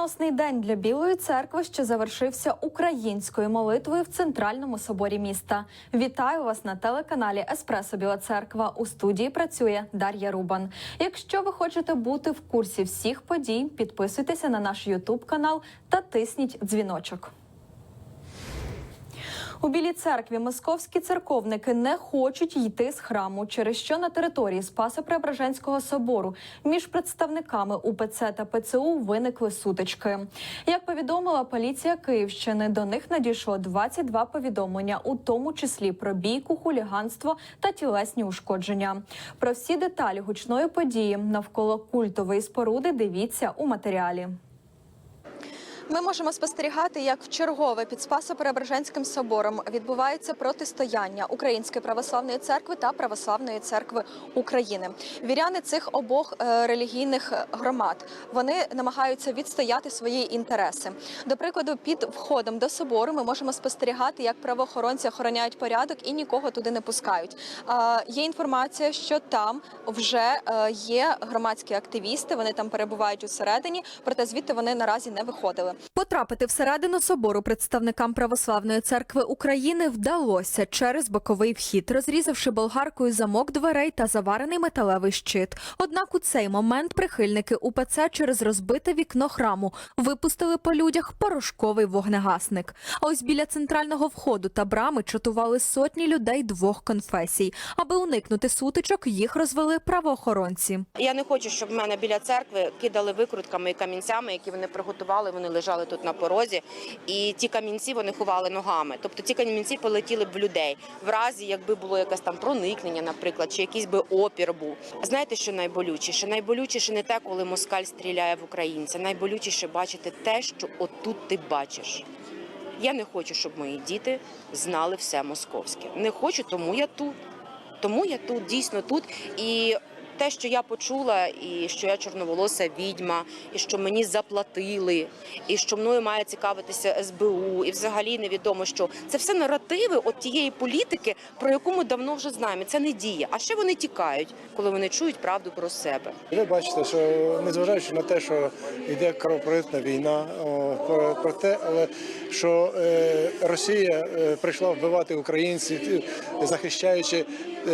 Доленосний день для Білої церкви, що завершився українською молитвою в центральному соборі міста. Вітаю вас на телеканалі Еспресо Біла Церква. У студії працює Дар'я Рубан. Якщо ви хочете бути в курсі всіх подій, підписуйтеся на наш Ютуб канал та тисніть дзвіночок. У Білій церкві московські церковники не хочуть йти з храму, через що на території Спасо-Преображенського собору між представниками упЦ та ПЦУ виникли сутички. Як повідомила поліція Київщини, до них надійшло 22 повідомлення, у тому числі про бійку, хуліганство та тілесні ушкодження. Про всі деталі гучної події навколо культової споруди дивіться у матеріалі. Ми можемо спостерігати, як в чергове під Спасо-Преображенським собором відбувається протистояння Української православної церкви та Православної церкви України. Віряни цих обох е, релігійних громад вони намагаються відстояти свої інтереси. До прикладу, під входом до собору ми можемо спостерігати, як правоохоронці охороняють порядок і нікого туди не пускають. Є інформація, що там вже е, є громадські активісти. Вони там перебувають усередині, проте звідти вони наразі не виходили. Потрапити всередину собору представникам православної церкви України вдалося через боковий вхід, розрізавши болгаркою замок дверей та заварений металевий щит. Однак у цей момент прихильники УПЦ через розбите вікно храму випустили по людях порошковий вогнегасник. А ось біля центрального входу та брами чатували сотні людей двох конфесій. Аби уникнути сутичок, їх розвели правоохоронці. Я не хочу, щоб мене біля церкви кидали викрутками і камінцями, які вони приготували. Вони лежали тут на порозі, і ті камінці вони ховали ногами. Тобто ті камінці полетіли б в людей, в разі якби було якесь там проникнення, наприклад, чи якийсь би опір був. Знаєте, що найболючіше? Найболючіше не те, коли москаль стріляє в українця. Найболючіше бачити те, що отут ти бачиш. Я не хочу, щоб мої діти знали все московське. Не хочу, тому я тут. Тому я тут дійсно тут. І те, що я почула, і що я чорноволоса відьма, і що мені заплатили, і що мною має цікавитися СБУ, і взагалі невідомо що це все наративи от тієї політики, про яку ми давно вже знаємо. Це не діє. А ще вони тікають, коли вони чують правду про себе. Ви бачите, що незважаючи на те, що йде кровопролитна війна, про, те, але що е, Росія е, прийшла вбивати українців, захищаючи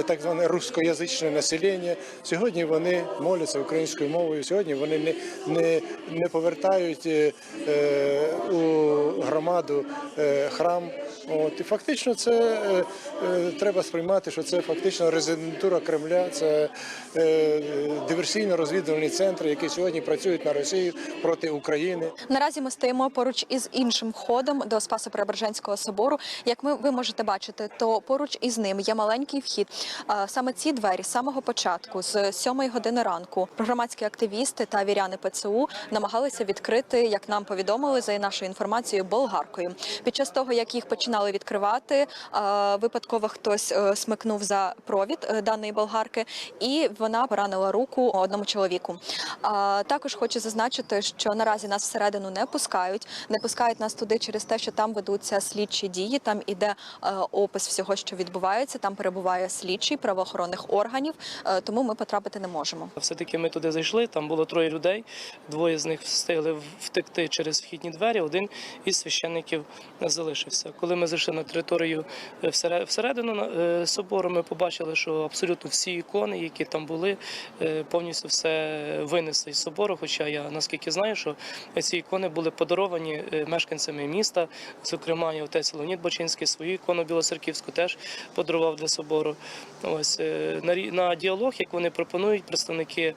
так зване рускоязичне населення. Сьогодні вони моляться українською мовою. Сьогодні вони не, не, не повертають е, е, у громаду е, храм. От і фактично, це е, е, треба сприймати, що це фактично резидентура Кремля, це е, диверсійно-розвідувальні центри, які сьогодні працюють на Росію проти України. Наразі ми стоїмо поруч із іншим входом до Спасо-Преображенського собору. Як ми ви можете бачити, то поруч із ним є маленький вхід. Саме ці двері з самого початку, з 7 години ранку, громадські активісти та віряни ПЦУ намагалися відкрити, як нам повідомили за нашою інформацією, болгаркою. Під час того, як їх починали відкривати, випадково хтось е, смикнув за провід е, даної болгарки, і вона поранила руку одному чоловіку. Також хочу зазначити, що наразі нас всередину не пускають, не пускають нас туди через те, що там ведуться слідчі дії. Там іде е, опис всього, що відбувається. Там перебуває слідчий правоохоронних органів, е, тому ми потрапити не можемо. Все-таки ми туди зайшли, там було троє людей, двоє з них встигли втекти через вхідні двері, один із священників залишився. Коли ми зайшли на територію е, всередину е, собору, ми побачили, що абсолютно всі ікони, які там були, е, повністю все винесли із собору. Хоча я наскільки знаю, що ці ікони були подаровані мешканцями міста. Зокрема, і отець Леонід Бочинський свою ікону Білоцерківську теж подарував для собору. Ось на діалог, як вони пропонують представники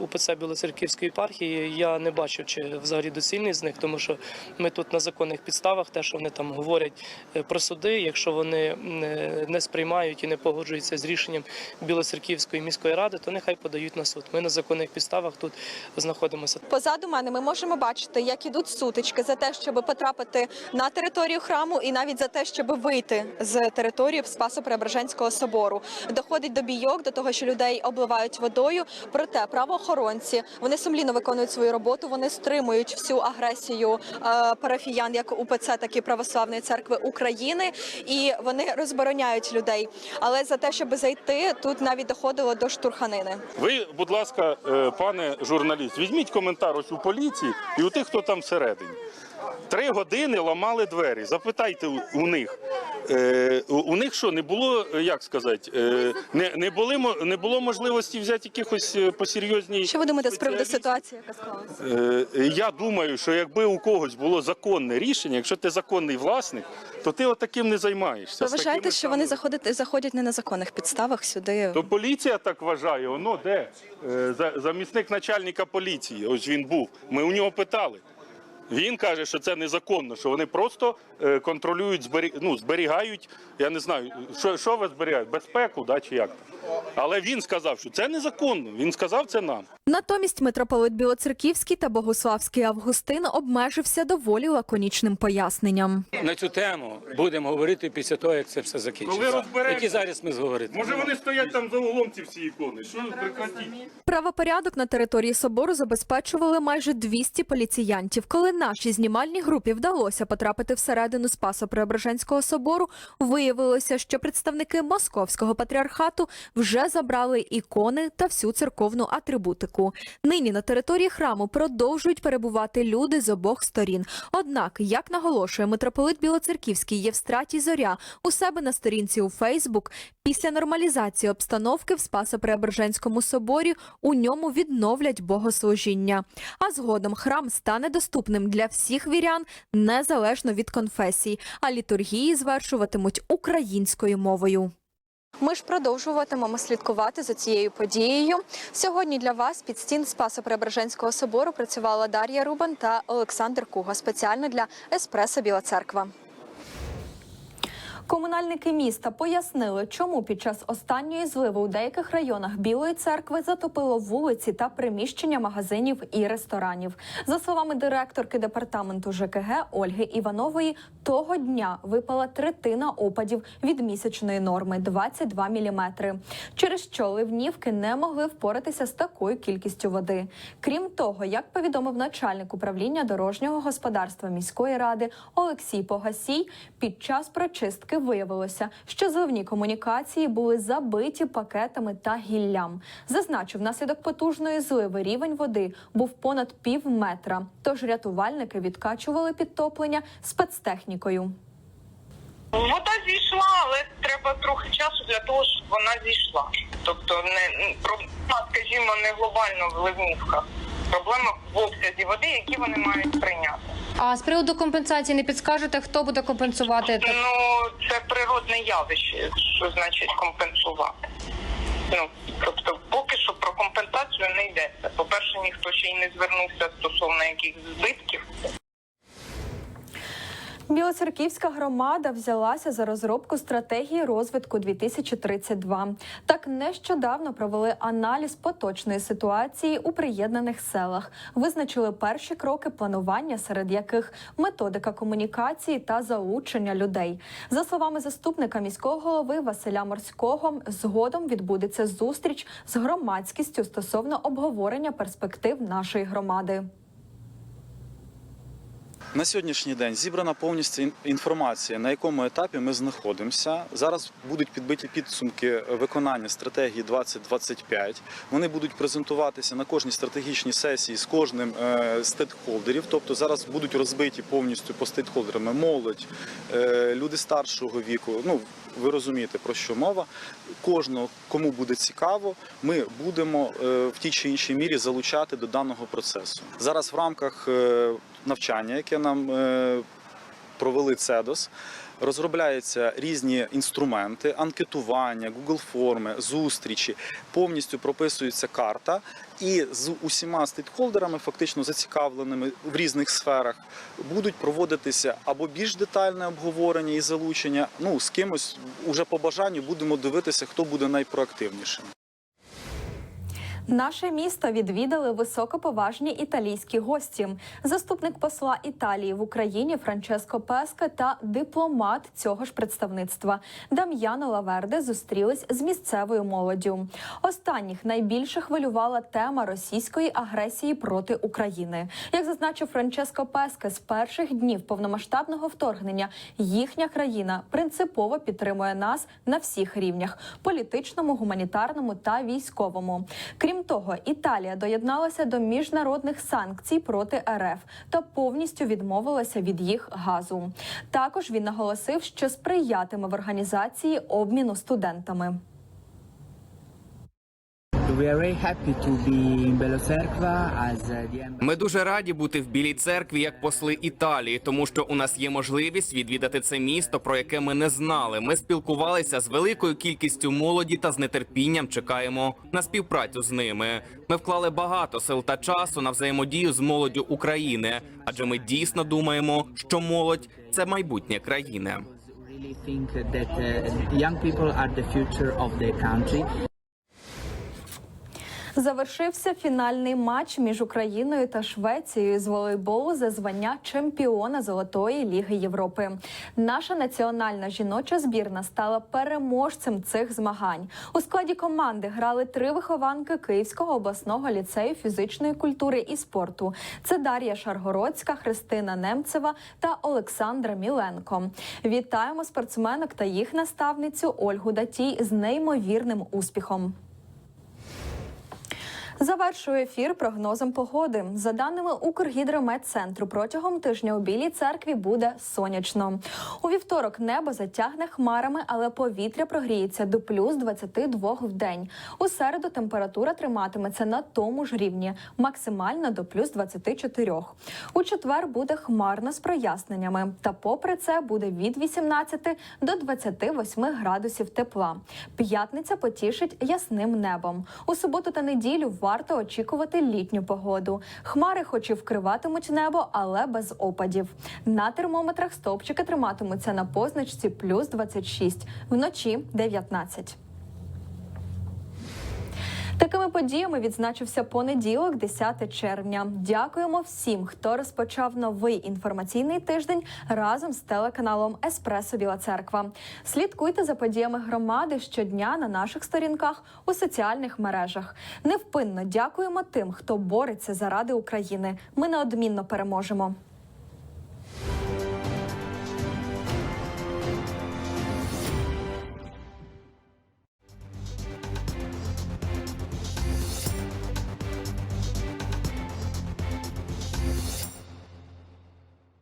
УПЦ Білоцерківської єпархії, я не бачу, чи взагалі доцільний з них, тому що ми тут на законних підставах, те, що вони там говорять про суди, якщо вони е, не сприймають і не погоджуються з рішенням Білоцерківської міської ради, то нехай подають на суд. Ми на законних підставах тут знаходимося. Позаду мене ми можемо бачити, як ідуть сутички за те, щоб потрапити на територію храму, і навіть за те, щоб вийти з території Спасо-Преображенського собору. Доходить до бійок, до того, що людей обливають водою. Проте правоохоронці вони сумлінно виконують свою роботу. Вони стримують всю агресію е, парафіян, як УПЦ, так і Православної церкви України. України, і вони розбороняють людей. Але за те, щоб зайти, тут навіть доходило до штурханини. Ви, будь ласка, е, пане журналіст, візьміть коментар ось у поліції і у тих, хто там всередині. Три години ламали двері. Запитайте у, них. Е, у, них що, не було, е, як сказати, е, не, не, були, не було можливості взяти якихось е, посерйозні. Що ви думаєте з приводу ситуації, яка склалася? Е, Я думаю, що якби у когось було законне рішення, якщо ти законний власник, то ти отаким не займаєшся. Ви вважаєте, що вони заходять, заходять не на законних підставах сюди? То поліція так вважає, воно де? Е, за- Замісник начальника поліції, ось він був. Ми у нього питали. Він каже, що це незаконно, що вони просто е, контролюють, збері... ну, зберігають, я не знаю, що, що ви зберігаєте? Безпеку, да, чи як? Але він сказав, що це незаконно. Він сказав це нам. Натомість митрополит Білоцерківський та Богуславський Августин обмежився доволі лаконічним поясненням. На цю тему будемо говорити після того, як це все закінчиться. Коли. Які зараз ми зговорити? Може вони стоять там за углом ці всі ікони? Що прекратіть? Правопорядок на території собору забезпечували майже 200 поліціянтів. Коли нашій знімальній групі вдалося потрапити всередину Спасо-Преображенського собору, виявилося, що представники московського патріархату вже забрали ікони та всю церковну атрибутику. Нині на території храму продовжують перебувати люди з обох сторін. Однак, як наголошує митрополит Білоцерківський Євстратій Зоря у себе на сторінці у Фейсбук, після нормалізації обстановки в Спасо-Преображенському соборі у ньому відновлять богослужіння. А згодом храм стане доступним для всіх вірян незалежно від конфесії, а літургії звершуватимуть українською мовою. Ми ж продовжуватимемо слідкувати за цією подією. Сьогодні для вас під стін Спасо-Преображенського собору працювала Дар'я Рубан та Олександр Куга спеціально для Еспресо Біла Церква. Комунальники міста пояснили, чому під час останньої зливи у деяких районах Білої церкви затопило вулиці та приміщення магазинів і ресторанів. За словами директорки департаменту ЖКГ Ольги Іванової, того дня випала третина опадів від місячної норми 22 міліметри, через що ливнівки не могли впоратися з такою кількістю води. Крім того, як повідомив начальник управління дорожнього господарства міської ради Олексій Погасій, під час прочистки виявилося, що зливні комунікації були забиті пакетами та гіллям. Зазначив, внаслідок потужної зливи рівень води був понад пів метра. Тож рятувальники відкачували підтоплення спецтехнікою. Вода зійшла, але треба трохи часу для того, щоб вона зійшла. Тобто не проблема, скажімо, не глобально в ливнівках. Проблема в обсязі води, які вони мають прийняти. А з приводу компенсації не підскажете, хто буде компенсувати? Ну це природне явище, що значить компенсувати. Ну тобто, поки що про компенсацію не йдеться. По перше, ніхто ще й не звернувся стосовно якихось збитків. Білоцерківська громада взялася за розробку стратегії розвитку 2032. Так нещодавно провели аналіз поточної ситуації у приєднаних селах, визначили перші кроки планування, серед яких методика комунікації та залучення людей. За словами заступника міського голови Василя Морського, згодом відбудеться зустріч з громадськістю стосовно обговорення перспектив нашої громади. На сьогоднішній день зібрана повністю інформація, на якому етапі ми знаходимося. Зараз будуть підбиті підсумки виконання стратегії 2025. Вони будуть презентуватися на кожній стратегічній сесії з кожним е, стейкхолдерів. Тобто зараз будуть розбиті повністю по стейкхолдерами молодь, е, люди старшого віку. Ну ви розумієте про що мова. Кожного, кому буде цікаво, ми будемо е, в тій чи іншій мірі залучати до даного процесу. Зараз в рамках е, навчання, яке нам е, провели ЦЕДОС, розробляються різні інструменти, анкетування, Google форми, зустрічі. Повністю прописується карта, і з усіма стейкхолдерами, фактично зацікавленими в різних сферах, будуть проводитися або більш детальне обговорення і залучення. Ну з кимось уже по бажанню будемо дивитися, хто буде найпроактивнішим. Наше місто відвідали високоповажні італійські гості. Заступник посла Італії в Україні Франческо Песка та дипломат цього ж представництва Дам'яно Лаверде зустрілись з місцевою молоддю. Останніх найбільше хвилювала тема російської агресії проти України. Як зазначив Франческо Песка, з перших днів повномасштабного вторгнення їхня країна принципово підтримує нас на всіх рівнях політичному, гуманітарному та військовому. Крім того, Італія доєдналася до міжнародних санкцій проти РФ та повністю відмовилася від їх газу. Також він наголосив, що сприятиме в організації обміну студентами. Ми дуже раді бути в Білій церкві як посли Італії, тому що у нас є можливість відвідати це місто, про яке ми не знали. Ми спілкувалися з великою кількістю молоді та з нетерпінням чекаємо на співпрацю з ними. Ми вклали багато сил та часу на взаємодію з молоддю України, адже ми дійсно думаємо, що молодь це майбутнє країни. Think that uh, young people are the future of the country. Завершився фінальний матч між Україною та Швецією з волейболу за звання чемпіона Золотої Ліги Європи. Наша національна жіноча збірна стала переможцем цих змагань. У складі команди грали три вихованки Київського обласного ліцею фізичної культури і спорту. Це Дар'я Шаргородська, Христина Немцева та Олександра Міленко. Вітаємо спортсменок та їх наставницю Ольгу Датій з неймовірним успіхом. Завершує ефір прогнозом погоди. За даними Укргідрометцентру, протягом тижня у Білій церкві буде сонячно. У вівторок небо затягне хмарами, але повітря прогріється до плюс 22 в день. У середу температура триматиметься на тому ж рівні, максимально до плюс 24. У четвер буде хмарно з проясненнями. Та попри це буде від 18 до 28 градусів тепла. П'ятниця потішить ясним небом. У суботу та неділю варто очікувати літню погоду. Хмари, хоч і вкриватимуть небо, але без опадів. На термометрах стовпчики триматимуться на позначці плюс 26, вночі 19. Такими подіями відзначився понеділок, 10 червня. Дякуємо всім, хто розпочав новий інформаційний тиждень разом з телеканалом Еспресо Біла Церква. Слідкуйте за подіями громади щодня на наших сторінках у соціальних мережах. Невпинно дякуємо тим, хто бореться заради України. Ми неодмінно переможемо.